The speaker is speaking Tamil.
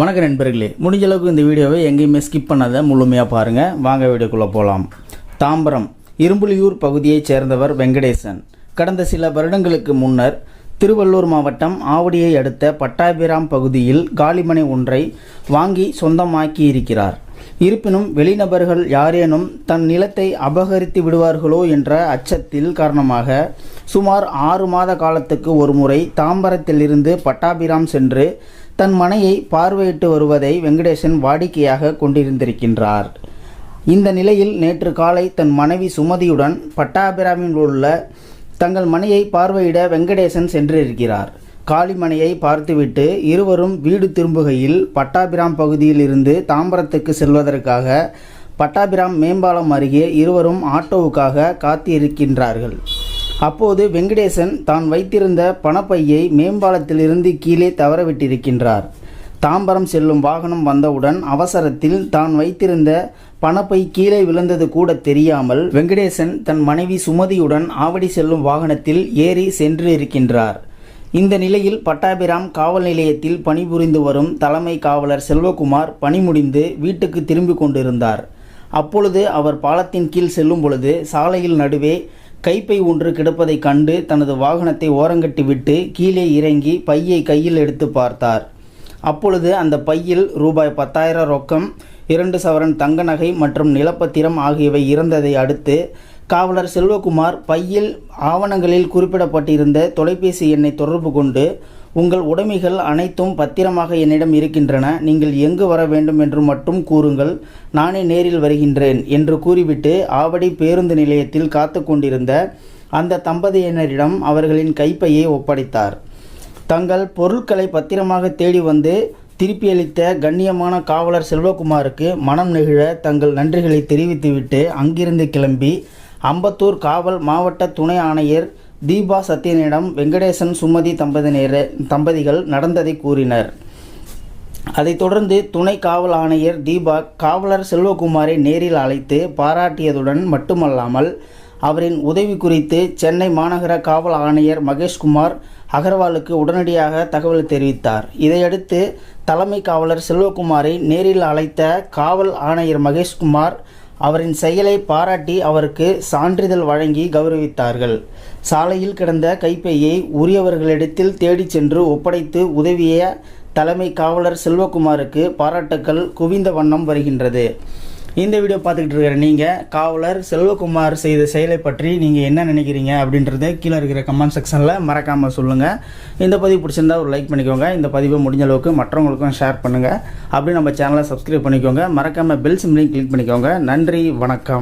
வணக்கம் நண்பர்களே முடிஞ்ச அளவுக்கு இந்த வீடியோவை எங்கேயுமே ஸ்கிப் பண்ணாத முழுமையாக பாருங்கள் வாங்க வீடியோக்குள்ளே போகலாம் தாம்பரம் இரும்புலியூர் பகுதியைச் சேர்ந்தவர் வெங்கடேசன். கடந்த சில வருடங்களுக்கு முன்னர் திருவள்ளூர் மாவட்டம் ஆவடியை அடுத்த பட்டாபிராம் பகுதியில் காலிமனை ஒன்றை வாங்கி சொந்தமாக்கி இருக்கிறார் இருப்பினும் வெளிநபர்கள் யாரேனும் தன் நிலத்தை அபகரித்து விடுவார்களோ என்ற அச்சத்தில் காரணமாக சுமார் ஆறு மாத காலத்துக்கு ஒருமுறை தாம்பரத்திலிருந்து பட்டாபிராம் சென்று தன் மனையை பார்வையிட்டு வருவதை வெங்கடேசன் வாடிக்கையாக கொண்டிருந்திருக்கின்றார். இந்த நிலையில் நேற்று காலை தன் மனைவி சுமதியுடன் பட்டாபிராமில் உள்ள தங்கள் மனையை பார்வையிட வெங்கடேசன் சென்றிருக்கிறார். காளிமனையை பார்த்துவிட்டு இருவரும் வீடு திரும்புகையில் பட்டாபிராம் பகுதியில் இருந்து தாம்பரத்துக்கு செல்வதற்காக பட்டாபிராம் மேம்பாலம் அருகே இருவரும் ஆட்டோவுக்காக காத்திருக்கின்றார்கள். அப்போது வெங்கடேசன் தான் வைத்திருந்த பணப்பையை மேம்பாலத்திலிருந்து கீழே தவறவிட்டிருக்கின்றார். தாம்பரம் செல்லும் வாகனம் வந்தவுடன் அவசரத்தில் தான் வைத்திருந்த பணப்பை கீழே விழுந்தது கூட தெரியாமல் வெங்கடேசன் தன் மனைவி சுமதியுடன் ஆவடி செல்லும் வாகனத்தில் ஏறி சென்று இருக்கின்றார். இந்த நிலையில் பட்டாபிராம் காவல் நிலையத்தில் பணிபுரிந்து வரும் தலைமை காவலர் செல்வகுமார் பணி முடிந்து வீட்டுக்கு திரும்பிக் கொண்டிருந்தார். அப்பொழுது அவர் பாலத்தின் கீழ் செல்லும் பொழுது சாலையில் நடுவே கைப்பை ஒன்று கிடப்பதை கண்டு தனது வாகனத்தை ஓரங்கட்டிவிட்டு கீழே இறங்கி பையை கையில் எடுத்து பார்த்தார். அப்பொழுது அந்த பையில் ரூபாய் பத்தாயிரம் ரொக்கம் இரண்டு சவரன் தங்க நகை மற்றும் நிலப்பத்திரம் ஆகியவை இருந்ததை அடுத்து காவலர் செல்வகுமார் பையில் ஆவணங்களில் குறிப்பிடப்பட்டிருந்த தொலைபேசி எண்ணை தொடர்பு கொண்டு உங்கள் உடைமைகள் அனைத்தும் பத்திரமாக என்னிடம் இருக்கின்றன. நீங்கள் எங்கு வர வேண்டும் என்று மட்டும் கூறுங்கள். நானே நேரில் வருகின்றேன் என்று கூறிவிட்டு ஆவடி பேருந்து நிலையத்தில் காத்து கொண்டிருந்த அந்த தம்பதியினரிடம் அவர்களின் கைப்பையை ஒப்படைத்தார். தங்கள் பொருட்களை பத்திரமாக தேடி வந்து திருப்பியளித்த கண்ணியமான காவலர் செல்வகுமாருக்கு மனம் நெகிழ தங்கள் நன்றிகளை தெரிவித்துவிட்டு அங்கிருந்து கிளம்பி அம்பத்தூர் காவல் மாவட்ட துணை ஆணையர் தீபா சத்யனிடம் வெங்கடேசன் சுமதி தம்பதியினர் தம்பதிகள் நடந்ததை கூறினர். அதைத் தொடர்ந்து துணை காவல் ஆணையர் தீபா காவலர் செல்வகுமாரை நேரில் அழைத்து பாராட்டியதுடன் மட்டுமல்லாமல் அவரின் உதவி குறித்து சென்னை மாநகர காவல் ஆணையர் மகேஷ்குமார் அகர்வாலுக்கு உடனடியாக தகவல் தெரிவித்தார். இதையடுத்து தலைமை காவலர் செல்வகுமாரை நேரில் அழைத்த காவல் ஆணையர் மகேஷ்குமார் அவரின் செயலை பாராட்டி அவருக்கு சான்றிதழ் வழங்கி கௌரவித்தார்கள். சாலையில் கிடந்த கைப்பையை உரியவர்களிடத்தில் தேடிச் சென்று ஒப்படைத்து உதவிய தலைமை காவலர் செல்வகுமாருக்கு பாராட்டுக்கள் குவிந்த வண்ணம் வருகின்றது. இந்த வீடியோ பார்த்துக்கிட்டு இருக்கிற நீங்கள் காவலர் செல்வகுமார் செய்த செயலை பற்றி நீங்கள் என்ன நினைக்கிறீங்க அப்படின்றத கீழே இருக்கிற கமெண்ட் செக்ஷனில் மறக்காமல் சொல்லுங்கள் இந்த பதிவு பிடிச்சிருந்தா ஒரு லைக் பண்ணிக்கோங்க. இந்த பதிவை முடிஞ்ச அளவுக்கு மற்றவங்களுக்கும் ஷேர் பண்ணுங்கள் அப்படி நம்ம சேனலை சப்ஸ்கிரைப் பண்ணிக்கோங்க. மறக்காமல் பெல் சிம்லையும் கிளிக் பண்ணிக்கோங்க. நன்றி வணக்கம்.